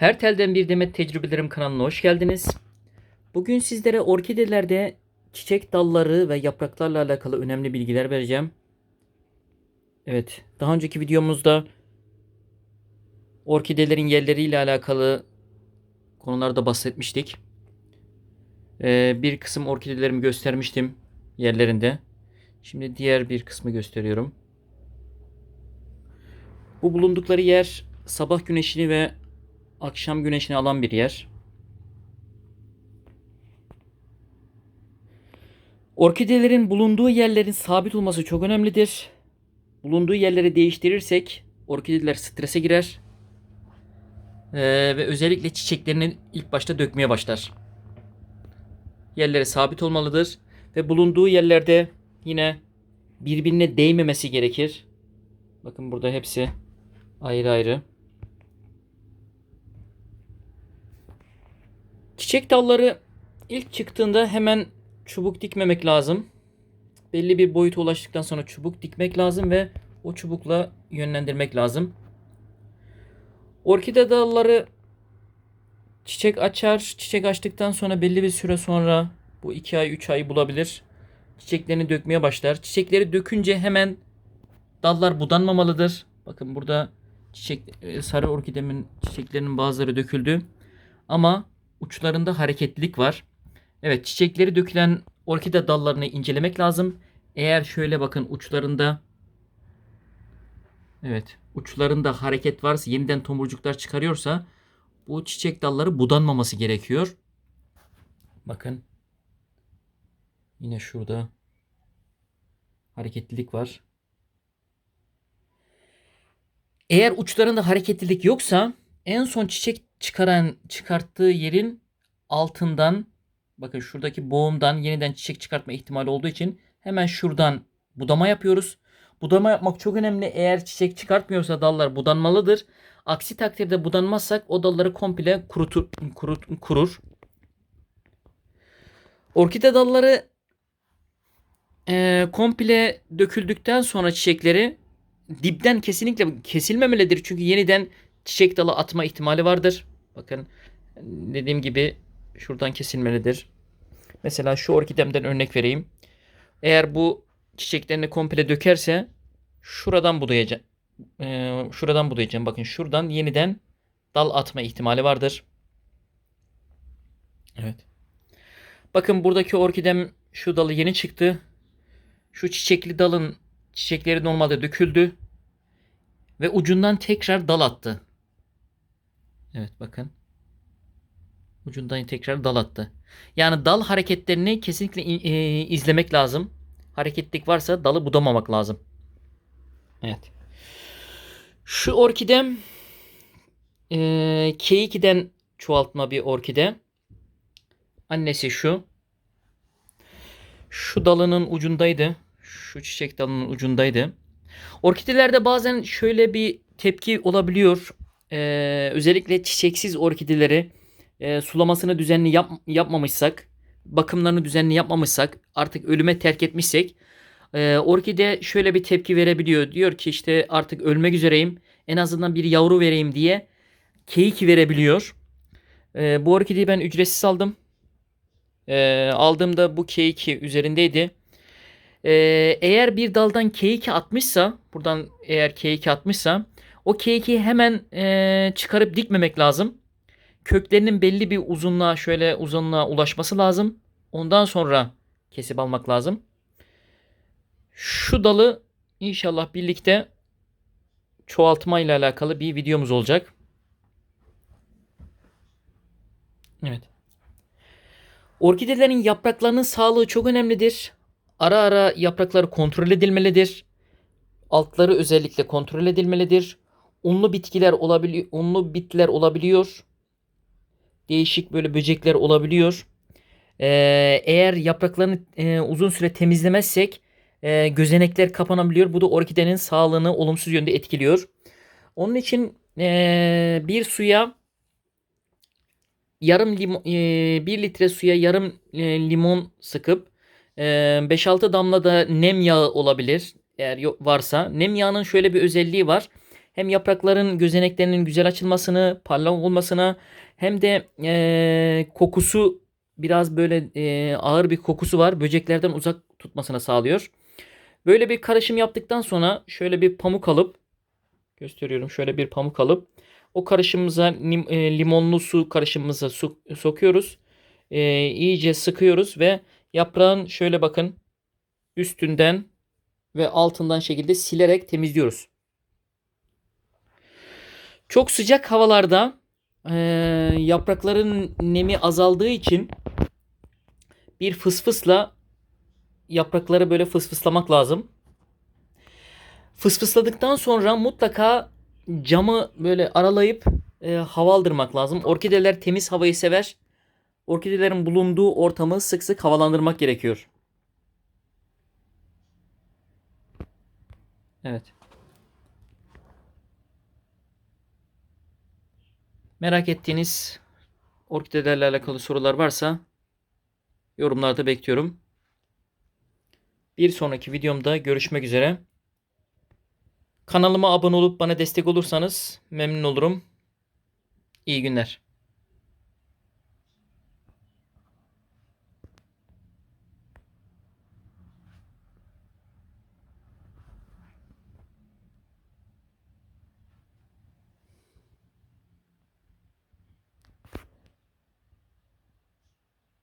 Her telden bir demet tecrübelerim kanalına hoş geldiniz. Bugün sizlere orkidelerde çiçek dalları ve yapraklarla alakalı önemli bilgiler vereceğim. Evet, daha önceki videomuzda orkidelerin yerleriyle alakalı konularda bahsetmiştik. Ee, bir kısım orkidelerimi göstermiştim yerlerinde. Şimdi diğer bir kısmı gösteriyorum. Bu bulundukları yer sabah güneşini ve akşam güneşini alan bir yer. Orkidelerin bulunduğu yerlerin sabit olması çok önemlidir. Bulunduğu yerleri değiştirirsek orkideler strese girer. Ee, ve özellikle çiçeklerini ilk başta dökmeye başlar. Yerleri sabit olmalıdır. Ve bulunduğu yerlerde yine birbirine değmemesi gerekir. Bakın burada hepsi ayrı ayrı. Çiçek dalları ilk çıktığında hemen çubuk dikmemek lazım. Belli bir boyuta ulaştıktan sonra çubuk dikmek lazım ve o çubukla yönlendirmek lazım. Orkide dalları çiçek açar. Çiçek açtıktan sonra belli bir süre sonra bu 2 ay 3 ay bulabilir. Çiçeklerini dökmeye başlar. Çiçekleri dökünce hemen dallar budanmamalıdır. Bakın burada çiçek e, sarı orkidemin çiçeklerinin bazıları döküldü. Ama uçlarında hareketlilik var. Evet çiçekleri dökülen orkide dallarını incelemek lazım. Eğer şöyle bakın uçlarında Evet uçlarında hareket varsa yeniden tomurcuklar çıkarıyorsa bu çiçek dalları budanmaması gerekiyor. Bakın. Yine şurada hareketlilik var. Eğer uçlarında hareketlilik yoksa en son çiçek çıkaran çıkarttığı yerin altından bakın şuradaki boğumdan yeniden çiçek çıkartma ihtimali olduğu için hemen şuradan budama yapıyoruz. Budama yapmak çok önemli. Eğer çiçek çıkartmıyorsa dallar budanmalıdır. Aksi takdirde budanmazsak o dalları komple kurutur, kurut, kurur. Orkide dalları e, komple döküldükten sonra çiçekleri dipten kesinlikle kesilmemelidir. Çünkü yeniden çiçek dalı atma ihtimali vardır. Bakın dediğim gibi şuradan kesilmelidir. Mesela şu orkidemden örnek vereyim. Eğer bu çiçeklerini komple dökerse şuradan budayacağım. Ee, şuradan budayacağım. Bakın şuradan yeniden dal atma ihtimali vardır. Evet. Bakın buradaki orkidem şu dalı yeni çıktı. Şu çiçekli dalın çiçekleri normalde döküldü. Ve ucundan tekrar dal attı. Evet bakın. Ucundan tekrar dal attı. Yani dal hareketlerini kesinlikle e, izlemek lazım. Hareketlik varsa dalı budamamak lazım. Evet. Şu orkidem e, K2'den çoğaltma bir orkide. Annesi şu. Şu dalının ucundaydı. Şu çiçek dalının ucundaydı. Orkidelerde bazen şöyle bir tepki olabiliyor. Ee, özellikle çiçeksiz orkideleri e, sulamasını düzenli yap, yapmamışsak, bakımlarını düzenli yapmamışsak, artık ölüme terk etmişsek e, orkide şöyle bir tepki verebiliyor. Diyor ki işte artık ölmek üzereyim. En azından bir yavru vereyim diye keyik verebiliyor. E, bu orkideyi ben ücretsiz aldım. E, aldığımda bu keyiki üzerindeydi. E, eğer bir daldan keyiki atmışsa, buradan eğer keyiki atmışsa o keyiki hemen e, çıkarıp dikmemek lazım. Köklerinin belli bir uzunluğa şöyle uzunluğa ulaşması lazım. Ondan sonra kesip almak lazım. Şu dalı inşallah birlikte çoğaltma ile alakalı bir videomuz olacak. Evet. Orkidelerin yapraklarının sağlığı çok önemlidir. Ara ara yaprakları kontrol edilmelidir. Altları özellikle kontrol edilmelidir. Unlu bitkiler olabiliyor, unlu bitkiler olabiliyor. Değişik böyle böcekler olabiliyor. Ee, eğer yapraklarını e, uzun süre temizlemezsek e, gözenekler kapanabiliyor. Bu da orkidenin sağlığını olumsuz yönde etkiliyor. Onun için e, bir suya yarım limon, e, bir litre suya yarım e, limon sıkıp e, 5-6 damla da nem yağı olabilir eğer varsa. Nem yağının şöyle bir özelliği var. Hem yaprakların gözeneklerinin güzel açılmasını, parlak olmasına hem de eee, kokusu biraz böyle eee, ağır bir kokusu var. Böceklerden uzak tutmasına sağlıyor. Böyle bir karışım yaptıktan sonra şöyle bir pamuk alıp gösteriyorum. Şöyle bir pamuk alıp o karışımımıza lim- e, limonlu su karışımımıza su sokuyoruz. E, iyice sıkıyoruz ve yaprağın şöyle bakın üstünden ve altından şekilde silerek temizliyoruz. Çok sıcak havalarda e, yaprakların nemi azaldığı için bir fısfısla yaprakları böyle fısfıslamak lazım. Fısfısladıktan sonra mutlaka camı böyle aralayıp e, hava lazım. Orkideler temiz havayı sever. Orkidelerin bulunduğu ortamı sık sık havalandırmak gerekiyor. Evet. Merak ettiğiniz orkidelerle alakalı sorular varsa yorumlarda bekliyorum. Bir sonraki videomda görüşmek üzere. Kanalıma abone olup bana destek olursanız memnun olurum. İyi günler.